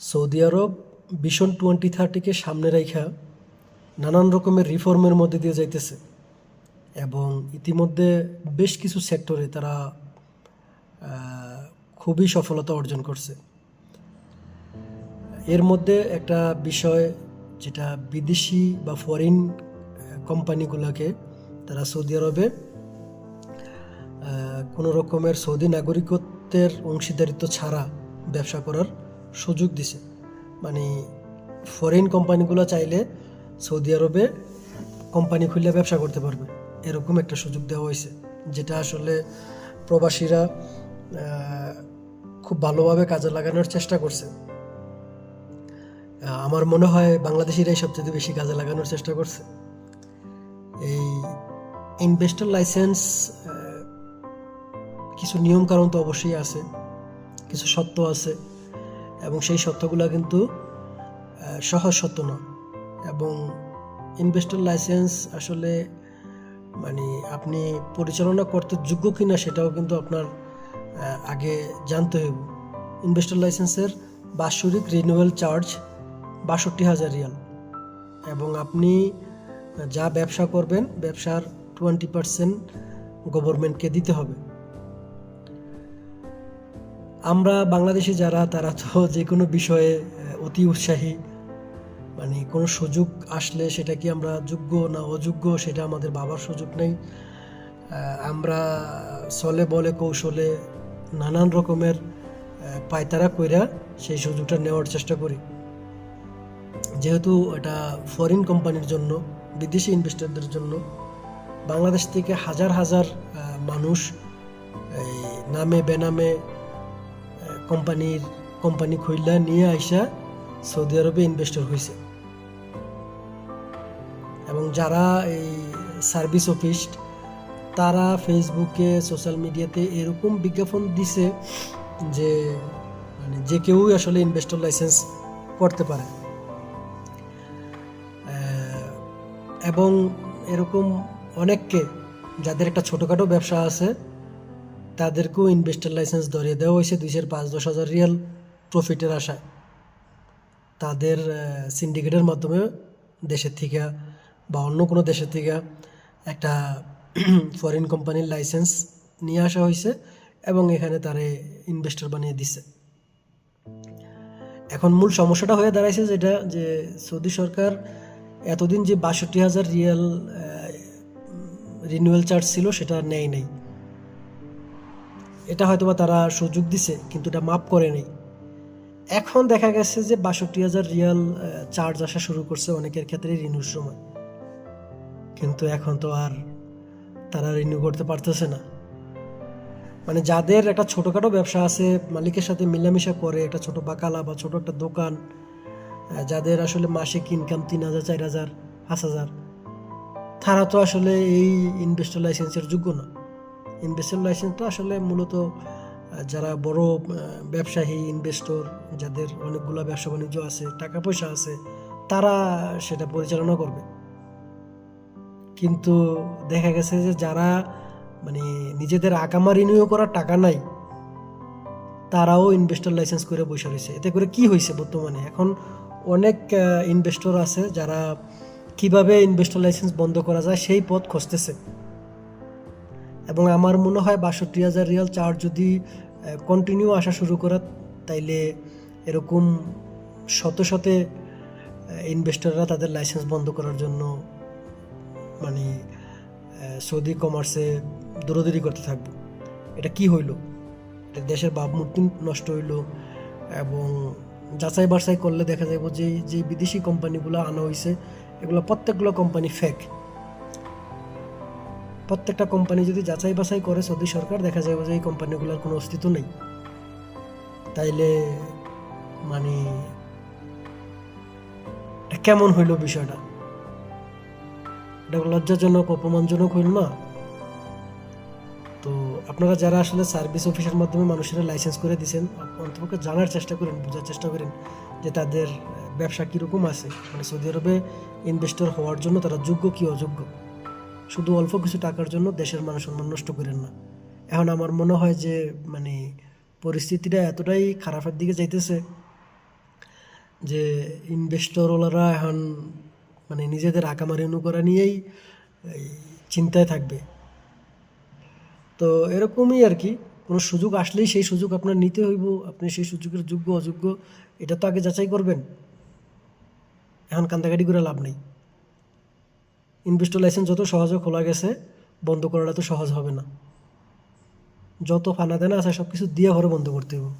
Saudi আরব ভীষণ twenty থার্টিকে সামনে রাইখা নানান রকমের রিফর্মের মধ্যে দিয়ে যাইতেছে। এবং ইতিমধ্যে বেশ কিছু সেক্টরে তারা খুবই সফলতা অর্জন করছে। এর মধ্যে একটা বিষয় যেটা বিদেশি বা ফরেন কোম্পানিগুলোকে তারা সৌদি আরবে কোনো রকমের সৌদি নাগরিকত্বের অংশীদারিত্ব ছাড়া ব্যবসা করার সুযোগ দিছে। মানে ফরেন কোম্পানিগুলো চাইলে সৌদি আরবে কোম্পানি খুললে ব্যবসা করতে পারবে। এরকম একটা সুযোগ দেওয়া হয়েছে যেটা আসলে প্রবাসীরা খুব ভালোভাবে কাজে লাগানোর চেষ্টা করছে। আমার মনে হয় বাংলাদেশিরাই সবচেয়ে বেশি কাজে লাগানোর চেষ্টা করছে। এই ইনভেস্টর লাইসেন্স কিছু নিয়ম কারণ তো অবশ্যই আছে, কিছু সত্য আছে। এবং সেই সত্যগুলো কিন্তু সহজ সত্য নয়। এবং ইনভেস্টর লাইসেন্স আসলে মানে আপনি পরিচালনা করতে যোগ্য কিনা সেটাও কিন্তু আপনার আগে জানতে হইব। ইনভেস্টর লাইসেন্সের বাৎসরিক রিনিউয়াল চার্জ বাষট্টি হাজার রিয়াল। এবং আপনি যা ব্যবসা করবেন, ব্যবসার টোয়েন্টি পার্সেন্ট গভর্নমেন্টকে দিতে হবে। আমরা বাংলাদেশে যারা, তারা তো যে কোনো বিষয়ে অতি উৎসাহী। মানে কোনো সুযোগ আসলে সেটা কি আমরা যোগ্য না অযোগ্য, সেটা আমাদের বাবার সুযোগ নেই। আমরা চলে বলে কৌশলে নানান রকমের পায়তারা কইরা সেই সুযোগটা নেওয়ার চেষ্টা করি। যেহেতু এটা ফরেন কোম্পানির জন্য, বিদেশি ইনভেস্টরদের জন্য, বাংলাদেশ থেকে হাজার হাজার মানুষ এই নামে, বেনামে কোম্পানির কোম্পানি খুললা নিয়ে আইসা সৌদি আরবে ইনভেস্টর হয়েছে এবং যারা এই সার্ভিস অফিস তারা ফেসবুকে সোশ্যাল মিডিয়াতে এরকম বিজ্ঞাপন দিছে যে মানে যে কেউই আসলে ইনভেস্টর লাইসেন্স করতে পারে। এবং এরকম অনেককে, যাদের একটা ছোটোখাটো ব্যবসা আছে তাদেরকেও ইনভেস্টর লাইসেন্স ধরিয়ে দেওয়া হয়েছে দুইশের পাঁচ, দশ হাজার রিয়াল প্রফিটের আশায়। তাদের সিন্ডিকেটের মাধ্যমে দেশের থেকে বা অন্য কোনো দেশের থেকে একটা ফরেন কোম্পানির লাইসেন্স নিয়ে আসা হয়েছে এবং এখানে তারে ইনভেস্টর বানিয়ে দিছে। এখন মূল সমস্যাটা হয়ে দাঁড়াইছে যেটা, যে সৌদি সরকার এতদিন যে বাষট্টি হাজার রিয়াল রিনিউয়াল চার্জ ছিল সেটা নেয় নেই। এটা হয়তোবা তারা সুযোগ দিছে, কিন্তু এটা মাপ করে নেই। এখন দেখা গেছে যে বাষট্টি হাজার রিয়াল চার্জ আসা শুরু করছে অনেকের ক্ষেত্রে রিনিউর সময়। কিন্তু এখন তো আর তারা রিনিউ করতে পারতেছে না। মানে যাদের একটা ছোটোখাটো ব্যবসা আছে, মালিকের সাথে মিলামিশা করে, একটা ছোট বাকালা বা ছোট একটা দোকান যাদের আসলে মাসিক ইনকাম তিন হাজার, চার হাজার, পাঁচ হাজার, তারা তো আসলে এই ইনভেস্টর লাইসেন্সের যোগ্য না। ইনভেস্টর লাইসেন্সটা আসলে মূলত যারা বড় ব্যবসায়ী, ইনভেস্টর, যাদের অনেকগুলো ব্যবসা বাণিজ্য আছে, টাকা পয়সা আছে, তারা সেটা পরিচালনা করবে। কিন্তু দেখা গেছে যে যারা মানে নিজেদের আকামা রিনিউ করার টাকা নাই, তারাও ইনভেস্টর লাইসেন্স করে বসে রয়েছে। এতে করে কি হয়েছে বর্তমানে? এখন অনেক ইনভেস্টর আছে যারা কীভাবে ইনভেস্টর লাইসেন্স বন্ধ করা যায় সেই পথ খুঁজতেছে। এবং আমার মনে হয় বাষট্টি হাজার রিয়াল চার্জ যদি কন্টিনিউ আসা শুরু করে, তাইলে এরকম শত শতে ইনভেস্টররা তাদের লাইসেন্স বন্ধ করার জন্য মানে সৌদি কমার্সে দৌড়দৌড়ি করতে থাকব। এটা কি হইল? এটা দেশের ভাবমূর্তি নষ্ট হইল এবং যাচাই বাছাই করলে দেখা যাবে যে যে বিদেশি কোম্পানিগুলো আনা হয়েছে এগুলো প্রত্যেকগুলো কোম্পানি ফেক প্রত্যেকটা কোম্পানি যদি যাচাই বাছাই করে সৌদি সরকার, দেখা যাবে যে এই কোম্পানিগুলোর কোনো অস্তিত্ব নেই। তাইলে মানে কেমন হইল বিষয়টা? এটা লজ্জাজনক, অপমানজনক হইল না? তো আপনারা যারা আসলে সার্ভিস অফিসের মাধ্যমে মানুষের লাইসেন্স করে দিয়েছেন অন্তপক্ষে জানার চেষ্টা করেন, বোঝার চেষ্টা করেন যে তাদের ব্যবসা কীরকম আছে। মানে সৌদি আরবে ইনভেস্টর হওয়ার জন্য তারা যোগ্য কি অযোগ্য? শুধু অল্প কিছু টাকার জন্য দেশের মান সম্মান নষ্ট করেন না। এখন আমার মনে হয় যে মানে পরিস্থিতিটা এতটাই খারাপের দিকে যাইতেছে যে ইনভেস্টরওয়ালারা এখন মানে নিজেদের আকামারি করা নিয়েই চিন্তায় থাকবে। তো এরকমই আর কি, কোনো সুযোগ আসলেই সেই সুযোগ আপনার নিতে হইব, আপনি সেই সুযোগের যোগ্য অযোগ্য এটা তো আগে যাচাই করবেন। এখন কান্দাকাটি করে লাভ নেই। ইনভেস্টর লাইসেন্স যত সহজে খোলা গেছে, বন্ধ করাটা তো সহজ হবে না। যত ফানা দেনা আছে সব কিছু দিয়ে ঘরে বন্ধ করতে হবে।